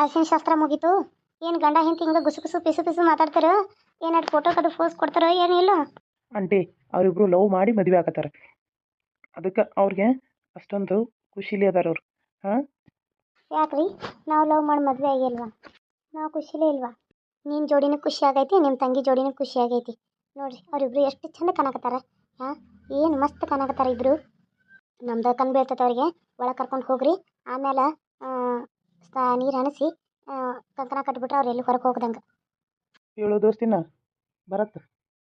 ಅರ್ಶಿನ ಶಾಸ್ತ್ರ ಮುಗೀತು. ಏನು ಗಂಡ ಹೆಂಡತಿ ಹಿಂಗೆ ಗುಸು ಗುಸು ಪಿಸು ಪಿಸು ಮಾತಾಡ್ತಾರೋ? ಏನಾದ್ರು ಫೋಟೋ ಕದು ಫೋಸ್ ಕೊಡ್ತಾರೋ ಇಲ್ಲ? ಆಂಟಿ ಅವರಿಬ್ರು ಲವ್ ಮಾಡಿ ಮದುವೆ ಆಗತ್ತಾರ. ಅದಕ್ಕೆ ಅವ್ರಿಗೆ ಅಷ್ಟೊಂದು ಖುಷಿಲಿ ಅದಾರ ಅವ್ರು. ಹಾಂ? ಯಾಕ್ರಿ? ನಾವು ಲವ್ ಮಾಡಿ ಮದುವೆ ಆಗಿಲ್ವಾ? ನಾವು ಖುಷಿಲೇ ಇಲ್ವಾ? ನಿನ್ನ ಜೋಡಿನೂ ಖುಷಿ ಆಗೈತಿ ನಿಮ್ಮ ತಂಗಿ ಜೋಡಿನೂ ಖುಷಿ ಆಗೈತಿ. ನೋಡ್ರಿ ಅವರಿಬ್ರು ಎಷ್ಟು ಚಂದ ಕಾಣಕತ್ತಾರ ಹಾಂ? ಏನು ಮಸ್ತ್ ಕಾಣಕತ್ತಾರ ಇಬ್ರು? ನಮ್ದು ಕಣ್ ಬೀಳ್ತೈತೆ ಅವ್ರಿಗೆ. ಒಳಗೆ ಕರ್ಕೊಂಡು ಹೋಗ್ರಿ. ಆಮೇಲೆ ನೀರು ಹಣಸಿ ಕಂಕಣ ಕಟ್ಬಿಟ್ರೆ ಅವ್ರು ಎಲ್ಲಿ ಹೊರಗೆ ಹೋಗ್ದಂಗೆ. ಹೇಳೋ ದೋಸ್ತಿನ ಭರತ್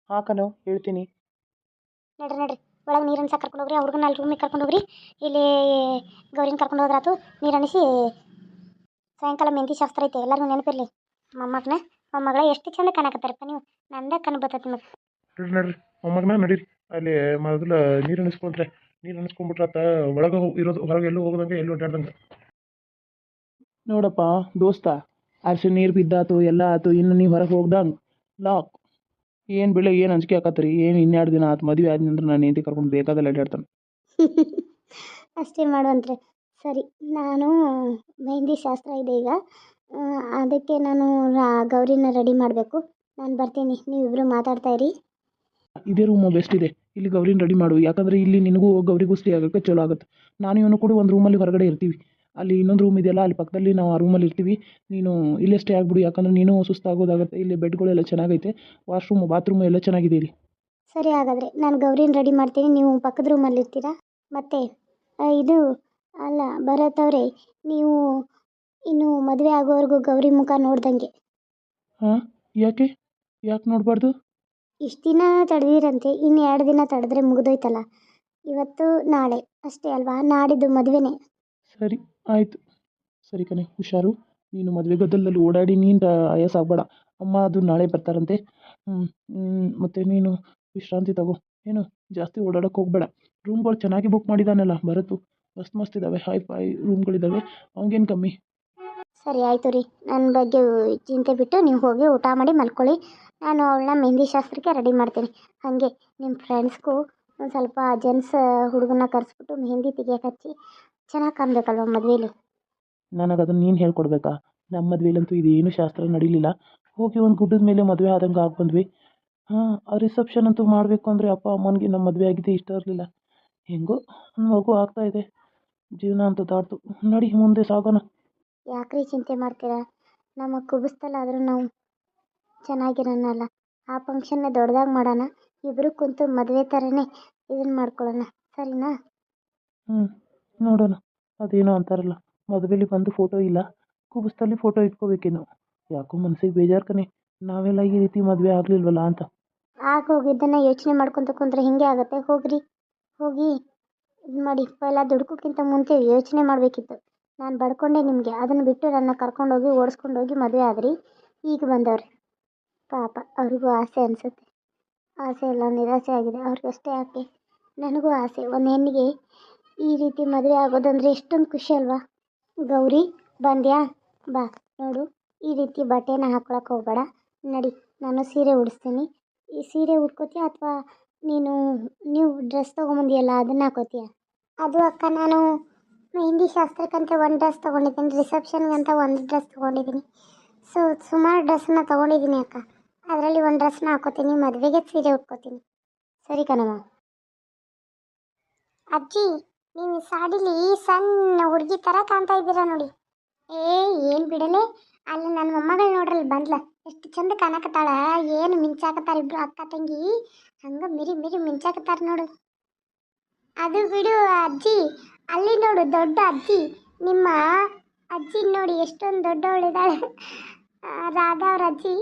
ಹಾಕನು ಹೇಳ್ತೀನಿ. ನಡ್ರಿ ನಡ್ರಿ ಒಳಗೆ ನೀರು ಸಹ ಕರ್ಕೊಂಡು ಹೋಗ್ರಿ ಹುಡುಗನ ಅಲ್ಲಿ ರೂಮಿಗೆ ಕರ್ಕೊಂಡು ಹೋಗ್ರಿ ಇಲ್ಲಿ ಗೌರಿನ ಕರ್ಕೊಂಡು ಹೋದ್ರಾತು ನೀರು ಹಣಿಸಿ ಸಾಯಂಕಾಲ ಮೆಹಂದಿ ಶಾಸ್ತ್ರ ಐತೆ ಎಲ್ಲರಿಗೂ ನೆನಪಿರಲಿ. ಮೊಮ್ಮಗನ ಮೊಮ್ಮಗಳ ಎಷ್ಟು ಚಂದ ಕಾಣಕತ್ತಾರಪ್ಪ ನೀವು ನಂದ ಕಣ್ಣು ಬರ್ತೈತೆ ನಿಮಗೆ ನಡ್ರಿ ನಡ್ರಿ ಮೊಮ್ಮಗನ ನಡೀರಿ ಅಲ್ಲಿ ಮೊದಲು ನೀರು ಅನಿಸ್ಕೊಂಡ್ರೆ ನೀರು ಅನಿಸ್ಕೊಂಡ್ಬಿಟ್ರೆ ಆತ ಒಳಗೆ ಇರೋದು ಹೊರಗೆ ಎಲ್ಲೂ ಹೋಗದಂಗೆ ಎಲ್ಲೂ ಅಡ್ಡಾಡ್ದಂಗೆ ನೋಡಪ್ಪ ದೋಸ್ತ ಅರ್ಶಿನ ನೀರು ಬಿದ್ದಾತು ಎಲ್ಲ ಆತು ಇನ್ನು ನೀವು ಹೊರಗೆ ಹೋಗ್ದಂಗೆ ಲಾಕ್ ಏನು ಬೆಳೆ ಏನು ಅಂಜಿಕೆ ಹಾಕತ್ರಿ ಏನು ಇನ್ನೆರಡು ದಿನ ಆತು ಮದುವೆ ಆದ ನಂತರ ನಾನು ಹೆಂಡತಿ ಕರ್ಕೊಂಡು ಬೇಕಾದಲ್ಲಿ ಅಡ್ಡಾಡ್ತಾನೆ ಅಷ್ಟೇ ಮಾಡುವಂತ್ರಿ. ಸರಿ ನಾನು ಮೆಹಂದಿ ಶಾಸ್ತ್ರ ಇದೆ ಈಗ. ಅದಕ್ಕೆ ನಾನು ಗೌರಿನ ರೆಡಿ ಮಾಡಬೇಕು. ನಾನು ಬರ್ತೀನಿ ನೀವಿಬ್ಬರು ಮಾತಾಡ್ತಾ ಇರಿ. ಇದೇ ರೂಮು ಬೆಸ್ಟ್ ಇದೆ. ಇಲ್ಲಿ ಗೌರಿನ ರೆಡಿ ಮಾಡು. ಯಾಕಂದ್ರೆ ಇಲ್ಲಿ ನಿನಗೂ ಗೌರಿಗೂ ಸ್ಟೇ ಆಗೋಕ್ಕೆ ಚಲೋ ಆಗುತ್ತೆ. ನಾನು ಇವನು ಕೂಡ ಒಂದು ರೂಮಲ್ಲಿ ಹೊರಗಡೆ ಇರ್ತೀವಿ. ಅಲ್ಲಿ ಇನ್ನೊಂದು ರೂಮ್ ಇದೆಯಲ್ಲ ಅಲ್ಲಿ ಪಕ್ಕದಲ್ಲಿ ನಾವು ಆ ರೂಮಲ್ಲಿ ಇರ್ತೀವಿ. ನೀನು ಇಲ್ಲೇ ಸ್ಟೇ ಆಗಿಬಿಡು ಯಾಕಂದರೆ ನೀನು ಸುಸ್ತಾಗೋದಾಗುತ್ತೆ. ಇಲ್ಲಿ ಬೆಡ್ಗಳೆಲ್ಲ ಚೆನ್ನಾಗೈತೆ. ವಾಶ್ರೂಮ್ ಬಾತ್ರೂಮ್ ಎಲ್ಲ ಚೆನ್ನಾಗಿದೆ ಇಲ್ಲಿ. ಸರಿ ಹಾಗಾದರೆ ನಾನು ಗೌರಿನ ರೆಡಿ ಮಾಡ್ತೀನಿ. ನೀವು ಪಕ್ಕದ ರೂಮಲ್ಲಿ ಇರ್ತೀರಾ? ಮತ್ತೆ ಆ, ಇದು ಅಲ್ಲ ಭರತ್ ಅವರೇ ನೀವು ಇನ್ನು ಮದುವೆ ಆಗೋವರೆಗೂ ಗೌರಿ ಮುಖ ನೋಡ್ದಂಗೆ. ಹಾಂ ಯಾಕೆ? ಯಾಕೆ ನೋಡಬಾರ್ದು? ಇಷ್ಟು ದಿನ ತಡೆದಿರಂತೆ. ಇನ್ನು ಎರಡು ದಿನ ತಡೆದ್ರೆ ಮುಗಿದೋಯ್ತಲ್ಲ. ಇವತ್ತು ನಾಳೆ ಅಷ್ಟೇ ಅಲ್ವಾ? ನಾಡಿದ್ದು ಮದುವೆನೇ. ಸರಿ, ಆಯಿತು. ಸರಿ ಕಣೆ, ಹುಷಾರು. ನೀನು ಮದುವೆ ಗದ್ದಲಲ್ಲಿ ಓಡಾಡಿ ನೀನು ಆಯಾಸ ಆಗಬೇಡ. ಅಮ್ಮ ಅದು ನಾಳೆ ಬರ್ತಾರಂತೆ. ಮತ್ತು ನೀನು ವಿಶ್ರಾಂತಿ ತಗೋ. ಏನು, ಜಾಸ್ತಿ ಓಡಾಡೋಕೆ ಹೋಗಬೇಡ. ರೂಮ್ಗಳು ಚೆನ್ನಾಗಿ ಬುಕ್ ಮಾಡಿದ್ದಾನಲ್ಲ ಭರತು. ಮಸ್ತ್ ಮಸ್ತ್ ಇದ್ದಾವೆ ಹೈ ಫೈ ರೂಮ್ಗಳಿದ್ದಾವೆ ಅವ್ನಿಗೇನು ಕಮ್ಮಿ? ಸರಿ, ಆಯಿತು ರೀ. ನನ್ನ ಬಗ್ಗೆ ಚಿಂತೆ ಬಿಟ್ಟು ನೀವು ಹೋಗಿ ಊಟ ಮಾಡಿ ಮಲ್ಕೊಳ್ಳಿ. ನಾನು ಅವಳನ್ನ ಮೆಹಂದಿ ಶಾಸ್ತ್ರಕ್ಕೆ ರೆಡಿ ಮಾಡ್ತೀನಿ. ಹಾಗೆ ನಿಮ್ಮ ಫ್ರೆಂಡ್ಸ್ಗೂ ಒಂದು ಸ್ವಲ್ಪ ಜೆಂಟ್ಸ್ ಹುಡುಗನ ಕರೆಸ್ಬಿಟ್ಟು ಮೆಹಂದಿ ತೆಗಿಯಕ್ಕೆ ಹಚ್ಚಿ ಚೆನ್ನಾಗಿ ಕಾಣಬೇಕಲ್ವ ಮದುವೆಲಿ? ನನಗೆ ಅದನ್ನ ನೀನು ಹೇಳ್ಕೊಡ್ಬೇಕಾ? ನಮ್ಮ ಮದುವೆಲಂತೂ ಇದೇನು ಶಾಸ್ತ್ರ ನಡೀಲಿಲ್ಲ. ಹೋಗಿ ಒಂದು ಗುಡ್ಡದ ಮೇಲೆ ಮದುವೆ ಆದಂಗೆ ಆಗಿ ಬಂದ್ವಿ ಹಾಂ ಆ ರಿಸೆಪ್ಷನ್ ಅಂತೂ ಮಾಡಬೇಕು ಅಂದರೆ ಅಪ್ಪ ಅಮ್ಮನಿಗೆ ನಮ್ಮ ಮದುವೆ ಆಗಿದೆ ಇಷ್ಟ ಇರಲಿಲ್ಲ. ಹೆಂಗೋ ಒಂದು ಮಗು ಆಗ್ತಾ ಇದೆ. ಜೀವನ ಅಂತ ದಾಟ್ತು ನಡಿ ಮುಂದೆ ಸಾಗೋಣ. ಯಾಕ್ರಿ ಚಿಂತೆ ಮಾಡ್ತೀರಾ? ನಮ್ಮ ಕುಬಸ್ತಲ್ಲಾದರೂ ನಾವು ಚೆನ್ನಾಗಿರೋಣಲ್ಲ ಆ ಫಂಕ್ಷನ್ನ ದೊಡ್ಡದಾಗಿ ಮಾಡೋಣ. ಇಬ್ಬರು ಕುಂತು ಮದುವೆ ಥರನೇ ಇದನ್ನು ಮಾಡ್ಕೊಳ್ಳೋಣ. ಸರಿನಾ? ಹ್ಞೂ ನೋಡೋಣ. ಅದೇನೋ ಅಂತಾರಲ್ಲ, ಮದುವೆಲಿ ಬಂದು ಫೋಟೋ ಇಲ್ಲ, ಕುಬಸ್ತಲ್ಲಿ ಫೋಟೋ ಇಟ್ಕೋಬೇಕೇನು ಯಾಕೋ ಮನಸ್ಸಿಗೆ ಬೇಜಾರು ಕಣೆ, ನಾವೆಲ್ಲ ಈ ರೀತಿ ಮದುವೆ ಆಗಲಿಲ್ವಲ್ಲ ಅಂತ. ಆಗ ಹೋಗಿದ್ದನ್ನು ಯೋಚನೆ ಮಾಡ್ಕೊತ ಕುಂತ್ರೆ ಹಿಂಗೆ ಆಗುತ್ತೆ, ಹೋಗ್ರಿ, ಹೋಗಿ ಇದು ಮಾಡಿ, ಪೈಲ ದುಡ್ಕೋಕ್ಕಿಂತ ಮುಂಚೆ ಯೋಚನೆ ಮಾಡಬೇಕಿತ್ತು. ನಾನು ಬಡ್ಕೊಂಡೆ ನಿಮಗೆ, ಅದನ್ನು ಬಿಟ್ಟು ನನ್ನ ಕರ್ಕೊಂಡೋಗಿ ಓಡಿಸ್ಕೊಂಡೋಗಿ ಮದುವೆ ಆದ್ರಿ, ಈಗ ಬಂದವ್ರಿ. ಪಾಪ, ಅವ್ರಿಗೂ ಆಸೆ ಅನಿಸುತ್ತೆ. ಆಸೆ ಎಲ್ಲ ನಿರಾಸೆ ಆಗಿದೆ, ಅವ್ರಿಗಷ್ಟೇ ಯಾಕೆ? ನನಗೂ ಆಸೆ, ಒಂದು ಹೆಣ್ಣಿಗೆ ಈ ರೀತಿ ಮದುವೆ ಆಗೋದಂದರೆ ಎಷ್ಟೊಂದು ಖುಷಿ ಅಲ್ವಾ? ಗೌರಿ ಬಂದ್ಯಾ? ಬಾ ನೋಡು. ಈ ರೀತಿ ಬಟ್ಟೆನ ಹಾಕೊಳಕ್ಕೆ ಹೋಗಬೇಡ. ನಡಿ ನಾನು ಸೀರೆ ಉಡಿಸ್ತೀನಿ. ಈ ಸೀರೆ ಉಟ್ಕೋತೀಯ ಅಥವಾ ನೀನು ನೀವು ಡ್ರೆಸ್ ತೊಗೊಂಬಂದಿಯಲ್ಲ ಅದನ್ನ ಹಾಕೋತೀಯ? ಅದು ಅಕ್ಕ ನಾನು ಮೆಹಂದಿ ಶಾಸ್ತ್ರಕ್ಕಂತ ಒಂದು ಡ್ರೆಸ್ ತೊಗೊಂಡಿದ್ದೀನಿ. ರಿಸೆಪ್ಷನ್ಗಂತ ಒಂದು ಡ್ರೆಸ್ ತೊಗೊಂಡಿದ್ದೀನಿ. ಸೊ ಸುಮಾರು ಡ್ರೆಸ್ಸನ್ನ ತೊಗೊಂಡಿದ್ದೀನಿ ಅಕ್ಕ. ಅದರಲ್ಲಿ ಒಂದು ಡ್ರೆಸ್ನ ಹಾಕೋತೀನಿ ಮದುವೆಗೆ ಸೀರೆ ಉಟ್ಕೋತೀನಿ. ಸರಿ ಕಣಮ್ಮ. ಅಜ್ಜಿ ನೀವು ಸಾಡಿಲಿ ಸಣ್ಣ ಹುಡುಗಿ ಥರ ಕಾಣ್ತಾ ಇದ್ದೀರಾ ನೋಡಿ. ಏ, ಏನು ಬಿಡಲೆ? ಅಲ್ಲಿ ನನ್ನ ಮೊಮ್ಮಗಳು ನೋಡ್ರಲ್ಲಿ ಬಂದ್ಲ. ಎಷ್ಟು ಚಂದ ಕಾಣಕತ್ತಾಳ. ಏನು ಮಿಂಚಾಕತ್ತಾರ ಇಬ್ರು ಅಕ್ಕ ತಂಗಿ. ಹಂಗೆ ಮಿರಿ ಮಿರಿ ಮಿಂಚಾಕತ್ತಾರ ನೋಡು. ಅದು ಬಿಡು ಅಜ್ಜಿ. ಅಲ್ಲಿ ನೋಡು ದೊಡ್ಡ ಅಜ್ಜಿ. ನಿಮ್ಮ ಅಜ್ಜಿ ನೋಡಿ ಎಷ್ಟೊಂದು ದೊಡ್ಡವಳಿದಾಳೆ. ಇದ್ದಾಳೆ ರಾಧಾ ಅವ್ರ ಅಜ್ಜಿ.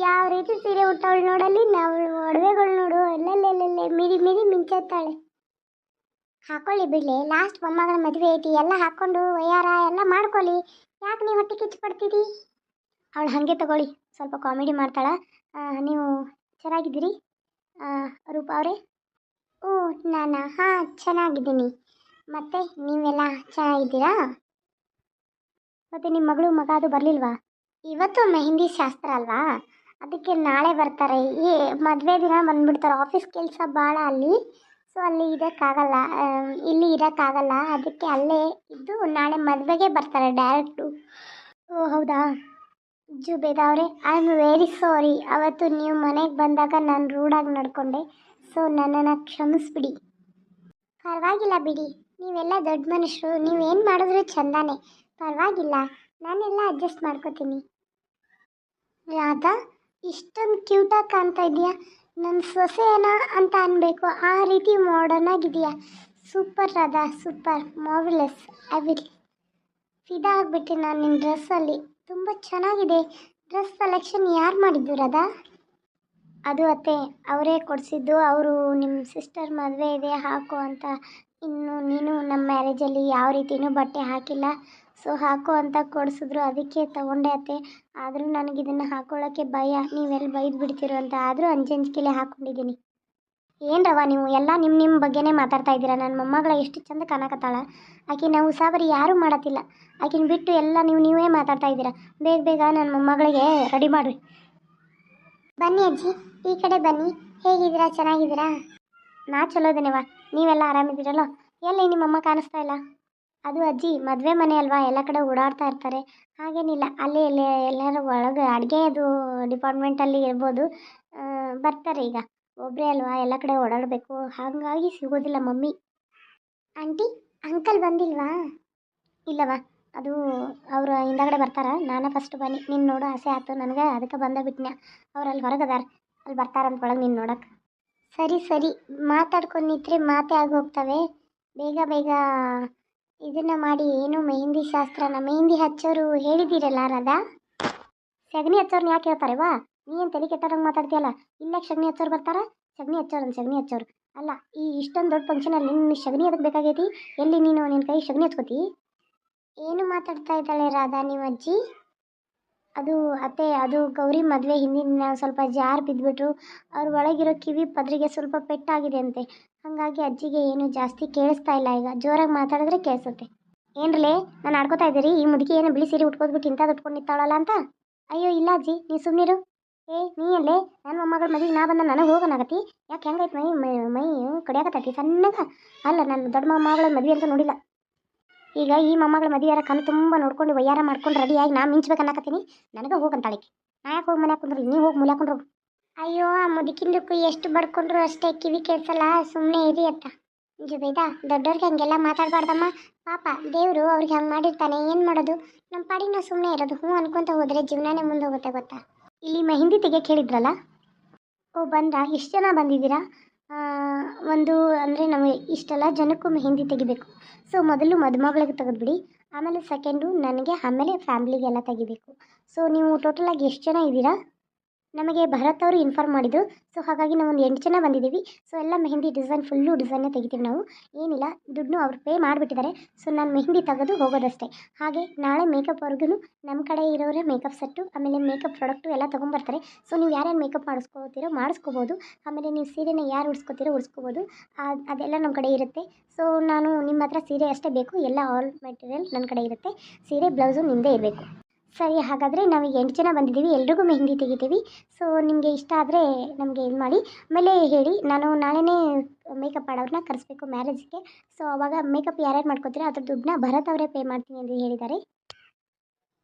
ಯಾವ ರೀತಿ ಸೀರೆ ಉಟ್ಟವಳು ನೋಡಲ್ಲಿ? ನಾವು ಒಡವೆಗಳು ನೋಡು. ಎಲ್ಲೆಲ್ಲೆಲ್ಲೆಲ್ಲೆ ಮಿರಿ ಮಿರಿ ಮಿಂಚತ್ತಾಳೆ. ಹಾಕೊಳ್ಳಿ ಬಿಡ್ಲಿ. ಲಾಸ್ಟ್ ಮೊಮ್ಮಗಳ ಮದುವೆ ಐತಿ. ಎಲ್ಲ ಹಾಕ್ಕೊಂಡು ವಯ್ಯಾರ ಎಲ್ಲ ಮಾಡ್ಕೊಳ್ಳಿ. ಯಾಕೆ ನೀವು ಹೊಟ್ಟೆ ಕಿಚ್ಚು ಪಡ್ತೀರಿ ಅವಳು ಹಾಗೆ ತಗೊಳ್ಳಿ. ಸ್ವಲ್ಪ ಕಾಮಿಡಿ ಮಾಡ್ತಾಳೆ. ನೀವು ಚೆನ್ನಾಗಿದ್ದೀರಿ? ರೂಪ ರೂಪಾ ಅವರೇ? ಓ, ನಾನಾ? ಹಾಂ, ಚೆನ್ನಾಗಿದ್ದೀನಿ. ಮತ್ತೆ ನೀವೆಲ್ಲ ಚೆನ್ನಾಗಿದ್ದೀರಾ? ಮತ್ತು ನಿಮ್ಮ ಮಗಳು ಮಗ ಅದು ಬರಲಿಲ್ವಾ? ಇವತ್ತು ಮೆಹಂದಿ ಶಾಸ್ತ್ರ ಅಲ್ವಾ? ಅದಕ್ಕೆ ನಾಳೆ ಬರ್ತಾರೆ. ಈ ಮದುವೆ ದಿನ ಬಂದ್ಬಿಡ್ತಾರೆ. ಆಫೀಸ್ ಕೆಲಸ ಭಾಳ ಅಲ್ಲಿ. ಸೊ ಅಲ್ಲಿ ಇರೋಕ್ಕಾಗಲ್ಲ ಇಲ್ಲಿ ಇರೋಕ್ಕಾಗಲ್ಲ. ಅದಕ್ಕೆ ಅಲ್ಲೇ ಇದ್ದು ನಾಳೆ ಮದುವೆಗೆ ಬರ್ತಾರೆ ಡೈರೆಕ್ಟು. ಓ, ಹೌದಾ? ಜುಬೇದ ಅವರೇ ಐ ಆಮ್ ವೆರಿ ಸಾರಿ ಅವತ್ತು ನೀವು ಮನೆಗೆ ಬಂದಾಗ ನಾನು ರೂಡಾಗಿ ನಡ್ಕೊಂಡೆ. ಸೊ ನನ್ನನ್ನು ಕ್ಷಮಿಸ್ಬಿಡಿ. ಪರವಾಗಿಲ್ಲ ಬಿಡಿ. ನೀವೆಲ್ಲ ದೊಡ್ಡ ಮನುಷ್ಯರು ನೀವೇನು ಮಾಡಿದ್ರು ಚಂದಾನೆ. ಪರವಾಗಿಲ್ಲ. ನಾನೆಲ್ಲ ಅಡ್ಜಸ್ಟ್ ಮಾಡ್ಕೋತೀನಿ. ರಾಧಾ, ಇಷ್ಟೊಂದು ಕ್ಯೂಟಾಗಿ ಕಾಣ್ತಾ ಇದೆಯಾ ನನ್ನ ಸೊಸೆನ ಅಂತ ಅನ್ಬೇಕು. ಆ ರೀತಿ ಮಾಡರ್ನ್ ಆಗಿದೆಯಾ? Super Radha super marvellous I will ಫಿದಾ ಆಗಿಬಿಟ್ಟೆ ನಾನು ನಿನ್ನ ಡ್ರೆಸ್ಸಲ್ಲಿ ತುಂಬ ಚೆನ್ನಾಗಿದೆ. ಡ್ರೆಸ್ ಸೆಲೆಕ್ಷನ್ ಯಾರು ಮಾಡಿದ್ದು ರಾಧಾ? ಅದು ಅತ್ತೆ, ಅವರೇ ಕೊಡಿಸಿದ್ದು. ಅವರು ನಿಮ್ಮ ಸಿಸ್ಟರ್ ಮದುವೆ ಇದೆ, ಹಾಕು ಅಂತ. ಇನ್ನು ನೀನು ನಮ್ಮ ಮ್ಯಾರೇಜಲ್ಲಿ ಯಾವ ರೀತಿಯೂ ಬಟ್ಟೆ ಹಾಕಿಲ್ಲ. ಸೊ ಹಾಕೋ ಅಂತ ಕೊಡಿಸಿದ್ರು. ಅದಕ್ಕೆ ತಗೊಂಡೆ ಅತ್ತೆ. ಆದರೂ ನನಗೆ ಇದನ್ನು ಹಾಕೊಳ್ಳೋಕ್ಕೆ ಭಯ. ನೀವೆಲ್ಲಿ ಬೈದು ಬಿಡ್ತೀರೋ ಅಂತ. ಆದರೂ ಅಂಜಂಜಿಕೆಲೆ ಹಾಕ್ಕೊಂಡಿದ್ದೀನಿ ಏನು ರವ ನೀವು? ಎಲ್ಲ ನಿಮ್ಮ ನಿಮ್ಮ ಬಗ್ಗೆನೇ ಮಾತಾಡ್ತಾ ಇದ್ದೀರಾ? ನನ್ನ ಮೊಮ್ಮಗಳ ಎಷ್ಟು ಚಂದ ಕಾಣಕತ್ತಾಳ. ಆಕೆ ನಾವು ಉಸಾಬರಿ ಯಾರೂ ಮಾಡತ್ತಿಲ್ಲ. ಆಕಿನ ಬಿಟ್ಟು ಎಲ್ಲ ನೀವು ನೀವೇ ಮಾತಾಡ್ತಾ ಇದ್ದೀರಾ? ಬೇಗ ಬೇಗ ನನ್ನ ಮೊಮ್ಮಗಳಿಗೆ ರೆಡಿ ಮಾಡಿರಿ. ಬನ್ನಿ ಅಜ್ಜಿ. ಈ ಕಡೆ ಬನ್ನಿ. ಹೇಗಿದ್ದೀರಾ? ಚೆನ್ನಾಗಿದ್ದೀರಾ? ನಾ ಚಲೋ ಇದ್ದೀನವ ನೀವೆಲ್ಲ ಆರಾಮಿದ್ದೀರಲ್ಲೋ? ಎಲ್ಲಿ ನಿಮ್ಮಮ್ಮ ಕಾಣಿಸ್ತಾ ಇಲ್ಲ? ಅದು ಅಜ್ಜಿ, ಮದುವೆ ಮನೆ ಅಲ್ವಾ? ಎಲ್ಲ ಕಡೆ ಓಡಾಡ್ತಾ ಇರ್ತಾರೆ. ಹಾಗೇನಿಲ್ಲ, ಅಲ್ಲಿ ಇಲ್ಲಿ ಎಲ್ಲರೂ ಒಳಗೆ ಅಡುಗೆ ಅದು ಡಿಪಾರ್ಟ್ಮೆಂಟಲ್ಲಿ ಇರ್ಬೋದು. ಬರ್ತಾರೆ ಈಗ. ಒಬ್ಬರೇ ಅಲ್ವಾ? ಎಲ್ಲ ಕಡೆ ಓಡಾಡಬೇಕು. ಹಾಗಾಗಿ ಸಿಗೋದಿಲ್ಲ ಮಮ್ಮಿ. ಆಂಟಿ, ಅಂಕಲ್ ಬಂದಿಲ್ವಾ? ಇಲ್ಲವಾ? ಅದು ಅವರು ಹಿಂದಗಡೆ ಬರ್ತಾರ? ನಾನು ಫಸ್ಟ್ ಬನ್ನಿ. ನಿನ್ನ ನೋಡೋ ಆಸೆ ಆಯ್ತು. ನನಗೆ ಅದಕ್ಕೆ ಬಂದ ಬಿಟ್ನ್ಯಾ. ಅವ್ರು ಅಲ್ಲಿ ಹೊರಗದಾರ. ಅಲ್ಲಿ ಬರ್ತಾರಂತ ಒಳಗೆ ನೀನು ನೋಡಕ್ಕೆ ಸರಿ ಸರಿ. ಮಾತಾಡ್ಕೊಂಡಿದ್ರೆ ಮಾತೇ ಆಗಿ ಹೋಗ್ತವೆ ಬೇಗ ಬೇಗ ಇದನ್ನು ಮಾಡಿ ಏನು ಮೆಹಂದಿ ಶಾಸ್ತ್ರನ ಮೆಹಂದಿ ಹಚ್ಚೋರು ಹೇಳಿದ್ದೀರಲ್ಲ ರಾಧಾ? ಸಗಣಿ ಹಚ್ಚೋರ್ನ ಯಾಕೆ ಹೇಳ್ತಾರೆ ವಾ? ನೀ ಏನು ತಲೆ ಕೆಟ್ಟದಂಗೆ ಮಾತಾಡ್ತೀಯಲ್ಲ? ಇಲ್ಲ ಸಗಣಿ ಹಚ್ಚೋರು ಬರ್ತಾರ? ಸಗಣಿ ಹಚ್ಚೋರು ಅಂತ ಸಗಣಿ ಹಚ್ಚೋರು. ಅಲ್ಲ, ಈ ಇಷ್ಟೊಂದು ದೊಡ್ಡ ಫಂಕ್ಷನಲ್ಲಿ ನಿನ್ನ ಸಗಣಿ ಅದಕ್ಕೆ ಬೇಕಾಗೈತಿ? ಎಲ್ಲಿ ನೀನು ನಿನ್ನ ಕೈ ಸಗಣಿ ಹಚ್ಕೋತಿ? ಏನು ಮಾತಾಡ್ತಾ ಇದ್ದಾಳೆ ರಾಧಾ ನಿಮ್ಮ ಅಜ್ಜಿ? ಅದು ಅತ್ತೆ, ಅದು ಗೌರಿ ಮದುವೆ ಹಿಂದಿನ ದಿನ ಸ್ವಲ್ಪ ಜಾರ್ ಬಿದ್ದುಬಿಟ್ರು ಅವ್ರ ಒಳಗಿರೋ ಕಿವಿ ಪದರಿಗೆ ಸ್ವಲ್ಪ ಪೆಟ್ಟಾಗಿದೆ ಅಂತೆ. ಹಾಗಾಗಿ ಅಜ್ಜಿಗೆ ಏನು ಜಾಸ್ತಿ ಕೇಳಿಸ್ತಾ ಇಲ್ಲ. ಈಗ ಜೋರಾಗಿ ಮಾತಾಡಿದ್ರೆ ಕೇಳಿಸುತ್ತೆ. ಏನ್ರಲೇ, ನಾನು ಆಡ್ಕೋತಾ ಇದ್ದೀರಿ? ಈ ಮುದುಕಿ ಏನು ಬಿಳಿ ಸೀರೆ ಉಟ್ಕೋದ್ಬಿಟ್ಟು ಇಂಥದ್ದು ಉಟ್ಕೊಂಡು ನಿಂತಾಳಲ್ಲ ಅಂತ? ಅಯ್ಯೋ, ಇಲ್ಲ ಅಜ್ಜಿ ನೀ ಸುಮ್ಮನಿರು ಏ, ನೀ ಅಲ್ಲೇ ನನ್ನ ಮೊಮ್ಮಗಳ ಮದುವೆಗೆ ನಾ ಬಂದ ನನಗೆ ಹೋಗೋನಾಗತಿ ಯಾಕೆ ಹೆಂಗೈತೆ ಮೈ ಮೈ ಮೈ ಕಡಿಯಾಕತ್ತೈತಿ? ಸಣ್ಣಗ? ಅಲ್ಲ ನನ್ನ ದೊಡ್ಡ ಮೊಮ್ಮಗಳ ಮದುವೆ ಅಂತ ನೋಡಿಲ್ಲ. ಈಗ ಈ ಮೊಮ್ಮಗಳ ಮದುವೆಯಾರ ಕಣ್ಣು ತುಂಬ ನೋಡ್ಕೊಂಡು ವಯ್ಯಾರ ಮಾಡ್ಕೊಂಡು ರೆಡಿಯಾಗಿ ನಾ ಮಿಂಚ್ಬೇಕು ಅನ್ನಕತ್ತೀನಿ. ನನಗೆ ಹೋಗಂತಾಳಿಕೆ ನಾ ಯಾಕೆ ಹೋಗಿ ಮನೆ ಕುಂದ್ರಿ ನೀವು ಹೋಗಿ ಮೂಲೆ ಹಾಕೊಂಡ್ರು ಅಯ್ಯೋ, ಆ ಮುದುಕಿಂದಕ್ಕೂ ಎಷ್ಟು ಬಡ್ಕೊಂಡ್ರು ಅಷ್ಟೇ ಕಿವಿ ಕೇಳಿಸಲ್ಲ ಸುಮ್ಮನೆ ಇರಿ ಅಂತ ಜುಬೇದ ದೊಡ್ಡವ್ರಿಗೆ ಹಂಗೆಲ್ಲ ಮಾತಾಡಬಾರ್ದಮ್ಮ. ಪಾಪ, ದೇವರು ಅವ್ರಿಗೆ ಹಂಗೆ ಮಾಡಿರ್ತಾನೆ, ಏನು ಮಾಡೋದು? ನಮ್ಮ ಪಾಡಿನ ಸುಮ್ಮನೆ ಇರೋದು. ಹ್ಞೂ ಅನ್ಕೊಂತ ಹೋದರೆ ಜೀವನನೇ ಮುಂದೆ ಹೋಗುತ್ತೆ ಗೊತ್ತಾ? ಇಲ್ಲಿ ಮೆಹಿಂದಿ ತೆಗೆ ಕೇಳಿದ್ರಲ್ಲ ಓ, ಬಂದ್ರಾ? ಎಷ್ಟು ಜನ ಬಂದಿದ್ದೀರಾ? ಒಂದು ಅಂದರೆ ನಮಗೆ ಇಷ್ಟೆಲ್ಲ ಜನಕ್ಕೂ ಮೆಹೆಂದಿ ತೆಗಿಬೇಕು. ಸೊ ಮೊದಲು ಮದುಮಗಳಿಗೆ ತೆಗೆದುಬಿಡಿ. ಆಮೇಲೆ ಸೆಕೆಂಡು ನನಗೆ ಆಮೇಲೆ ಫ್ಯಾಮ್ಲಿಗೆಲ್ಲ ತೆಗಿಬೇಕು. ಸೊ ನೀವು ಟೋಟಲಾಗಿ ಎಷ್ಟು ಜನ ಇದ್ದೀರಾ? ನಮಗೆ ಭರತ್ ಅವರು ಇನ್ಫಾರ್ಮ್ ಮಾಡಿದರು. ಸೊ ಹಾಗಾಗಿ ನಾವು ಒಂದು ಎಂಟು ಜನ ಬಂದಿದ್ದೀವಿ. ಸೊ ಎಲ್ಲ ಮೆಹಂದಿ ಡಿಸೈನ್ ಫುಲ್ಲು ಡಿಸೈನೇ ತೆಗಿತೀವಿ ನಾವು. ಏನಿಲ್ಲ ದುಡ್ಡು ಅವ್ರು ಪೇ ಮಾಡಿಬಿಟ್ಟಿದ್ದಾರೆ. ಸೊ ನಾನು ಮೆಹಂದಿ ತೆಗೆದು ಹೋಗೋದಷ್ಟೇ. ಹಾಗೆ ನಾಳೆ ಮೇಕಪ್ವರೆಗೂ ನಮ್ಮ ಕಡೆ ಇರೋರೇ ಮೇಕಪ್ ಸೆಟ್ಟು ಆಮೇಲೆ ಮೇಕಪ್ ಪ್ರಾಡಕ್ಟು ಎಲ್ಲ ತೊಗೊಂಬರ್ತಾರೆ. ಸೊ ನೀವು ಯಾರ್ಯಾರು ಮೇಕಪ್ ಮಾಡಿಸ್ಕೋತೀರೋ ಮಾಡಿಸ್ಕೋಬೋದು. ಆಮೇಲೆ ನೀವು ಸೀರೆನ ಯಾರು ಉಡ್ಸ್ಕೋತೀರೋ ಉಡ್ಸ್ಕೋಬೋದು. ಅದೆಲ್ಲ ನಮ್ಮ ಕಡೆ ಇರುತ್ತೆ. ಸೊ ನಾನು ನಿಮ್ಮ ಹತ್ರ ಸೀರೆ ಅಷ್ಟೇ ಬೇಕು. ಎಲ್ಲ ಆಲ್ ಮೆಟೀರಿಯಲ್ ನನ್ನ ಕಡೆ ಇರುತ್ತೆ. ಸೀರೆ ಬ್ಲೌಸು ನಿಮ್ಮದೇ ಇರಬೇಕು. ಸರಿ, ಹಾಗಾದರೆ ನಾವು ಎಂಟು ಜನ ಬಂದಿದ್ದೀವಿ, ಎಲ್ರಿಗೂ ಮೆಹಂದಿ ತೆಗಿತೀವಿ. ಸೊ ನಿಮಗೆ ಇಷ್ಟ ಆದರೆ ನಮಗೆ ಇದು ಮಾಡಿ. ಆಮೇಲೆ ಹೇಳಿ, ನಾನು ನಾಳೆನೇ ಮೇಕಪ್ ಮಾಡೋರನ್ನ ಕರೆಸ್ಬೇಕು ಮ್ಯಾರೇಜ್ಗೆ ಸೊ ಅವಾಗ ಮೇಕಪ್ ಯಾರ್ಯಾರು ಮಾಡ್ಕೋತೀರೋ ಅದ್ರ ದುಡ್ಡನ್ನ ಭರತ್ ಅವರೇ ಪೇ ಮಾಡ್ತೀನಿ ಅಂತ ಹೇಳಿದ್ದಾರೆ.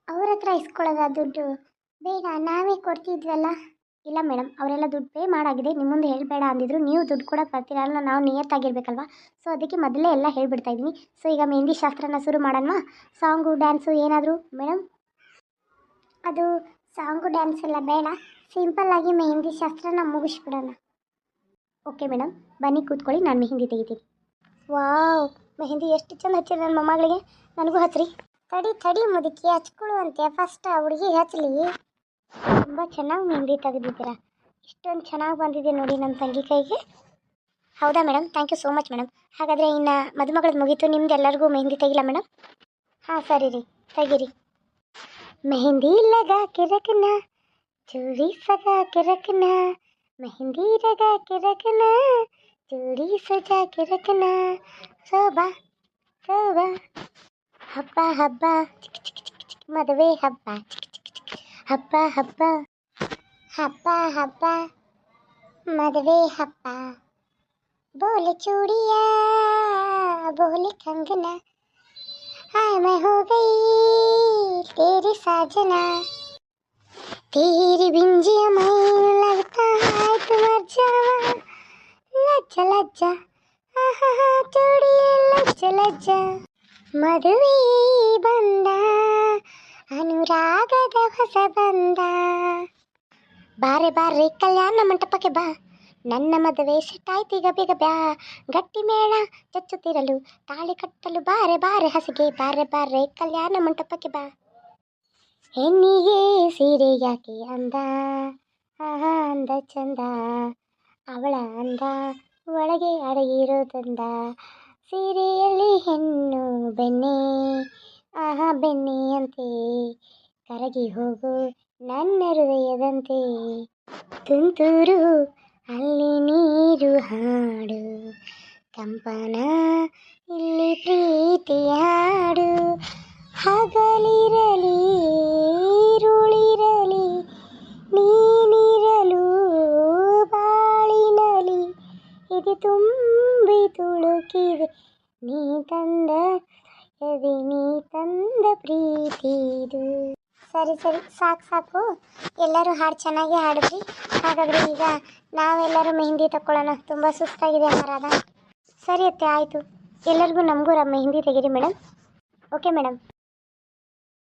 ಅವ್ರ ಹತ್ರ ಇಸ್ಕೊಳ್ಳೋದ ದುಡ್ಡು? ಬೇಡ, ನಾವೇ ಕೊಡ್ತಿದ್ವಲ್ಲ. ಇಲ್ಲ ಮೇಡಮ್ ಅವರೆಲ್ಲ ದುಡ್ಡು ಪೇ ಮಾಡಾಗಿದೆ. ನಿಮ್ಮ ಹೇಳಬೇಡ ಅಂದಿದ್ರು. ನೀವು ದುಡ್ಡು ಕೂಡ ಬರ್ತೀರಲ್ಲ ನಾವು ನಿಯತ್ತಾಗಿರ್ಬೇಕಲ್ವ? ಸೊ ಅದಕ್ಕೆ ಮೊದಲೇ ಎಲ್ಲ ಹೇಳ್ಬಿಡ್ತಾ ಇದ್ದೀನಿ. ಸೊ ಈಗ ಮೆಹಂದಿ ಶಾಸ್ತ್ರನ ಶುರು ಮಾಡೋಣ. ಸಾಂಗು ಡ್ಯಾನ್ಸು ಏನಾದರೂ? ಮೇಡಮ್ ಅದು ಸಾಂಗು ಡ್ಯಾನ್ಸ್ ಎಲ್ಲ ಬೇಡ. ಸಿಂಪಲ್ಲಾಗಿ ಮೆಹಂದಿ ಶಾಸ್ತ್ರನ ಮುಗಿಸ್ಬಿಡೋಣ. ಓಕೆ ಮೇಡಮ್ ಬನ್ನಿ ಕೂತ್ಕೊಳ್ಳಿ, ನಾನು ಮೆಹಂದಿ ತೆಗಿತೀನಿ. ವಾವ್ ಮೆಹಂದಿ ಎಷ್ಟು ಚಂದ ಹಚ್ಚಿರಿ ನನ್ನ ಮೊಮ್ಮಗಳಿಗೆ. ನನಗೂ ಹಚ್ಚಿರಿ ತಡಿ ತಡಿ ಮುದುಕಿ ಹಚ್ಕೊಳ್ಳುವಂತೆ ಫಸ್ಟ್ ಹುಡುಗಿ ಹಚ್ಚಲಿ ತುಂಬ ಚೆನ್ನಾಗಿ ಮೆಹಂದಿ ತೆಗೆದಿದ್ದೀರಾ. ಇಷ್ಟೊಂದು ಚೆನ್ನಾಗಿ ಬಂದಿದೆ ನೋಡಿ ನನ್ನ ತಂಗಿ ಕೈಗೆ. ಹೌದಾ madam thank you so much madam ಹಾಗಾದರೆ ಇನ್ನು ಮದುಮಗಳದ್ದು ಮುಗೀತು. ನಿಮ್ದು ಎಲ್ಲರಿಗೂ ಮೆಹಂದಿ ತೆಗಿಲ್ಲ ಮೇಡಮ್ ಹಾಂ, ಸರಿ ರೀ. ತೆಗೀರಿ. मेहंदी लगा के रखना, चूड़ी सजा के रखना, मेहंदी लगा के रखना, चूड़ी सजा के रखना। शोभा शोभा। हब्बा हब्बा। मदवे हब्बा। हब्बा हब्बा। हब्बा हब्बा। मदवे हब्बा। बोल चूड़िया, बोल कंगना। हाय मैं हो गई तेरी साजना तेरी बिंजिया मैं लगता है तुम्हार जावा ಲಜ್ಜ ಲಜ್ಜ ಆಹಾ ಚೂಡಿಯೇ ಲಜ್ಜ ಲಜ್ಜ ಮದುವೆ ಬಂದ ಅನುರಾಗದ ಹೊಸ ಬಂದ ಬಾರೆ ಬಾರೆ ಕಲ್ಯಾಣ ಮಂಟಪಕ್ಕೆ ಬಾ ನನ್ನ ಮದುವೆ ಸೆಟ್ಟಾಯ್ತು ಈಗ ಬೇಗ ಬ್ಯಾ, ಗಟ್ಟಿ ಮೇಳ ಚಚ್ಚುತ್ತಿರಲು, ತಾಳಿ ಕಟ್ಟಲು ಬಾರೆ ಬಾರೆ ಹಸಿಗೆ, ಬಾರೆ ಬಾರೆ ಕಲ್ಯಾಣ ಮಂಟಪಕ್ಕೆ ಬಾ. ಹೆಣ್ಣಿಗೆ ಸೀರೆ ಯಾಕೆ ಅಂದ? ಅಂದ, ಚಂದ. ಅವಳ ಅಂದ, ಒಳಗೆ ಅಡಗಿರೋದಂದ. ಸೀರೆಯಲ್ಲಿ ಹೆಣ್ಣು ಬೆಣ್ಣೆ. ಆಹಾ ಬೆಣ್ಣೆಯಂತೆ ಕರಗಿ ಹೋಗು ನನ್ನ ಹೃದಯದಂತೆ. ತುಂತುರು ಅಲ್ಲಿ ನೀರು ಹಾಡು. ಕಂಪನ, ಇಲ್ಲಿ ಪ್ರೀತಿ ಹಾಡು. ಹಗಲಿರಲಿ, ಈರುಳಿರಲಿ, ನೀನಿರಲು ಬಾಳಿನಲಿ. ಇದು ತುಂಬಿ ತುಳುಕಿದೆ, ನೀ ತಂದ ಎದೆ ನೀ ತಂದ ಪ್ರೀತಿದು ಸರಿ ಸರಿ, ಸಾಕು ಸಾಕು. ಎಲ್ಲರೂ ಹಾಡು ಚೆನ್ನಾಗಿ ಹಾಡಿದ್ರಿ. ಹಾಗಾದರೆ ಈಗ ನಾವೆಲ್ಲರೂ ಮೆಹಂದಿ ತಗೊಳ್ಳೋಣ ತುಂಬ ಸುಸ್ತಾಗಿದೆ ಅಮರಾಧ. ಸರಿ ಅತ್ತೆ, ಆಯಿತು. ಎಲ್ಲರಿಗೂ ನಮಗೂ ಮೆಹಂದಿ ತೆಗೀರಿ ಮೇಡಮ್ ಓಕೆ ಮೇಡಮ್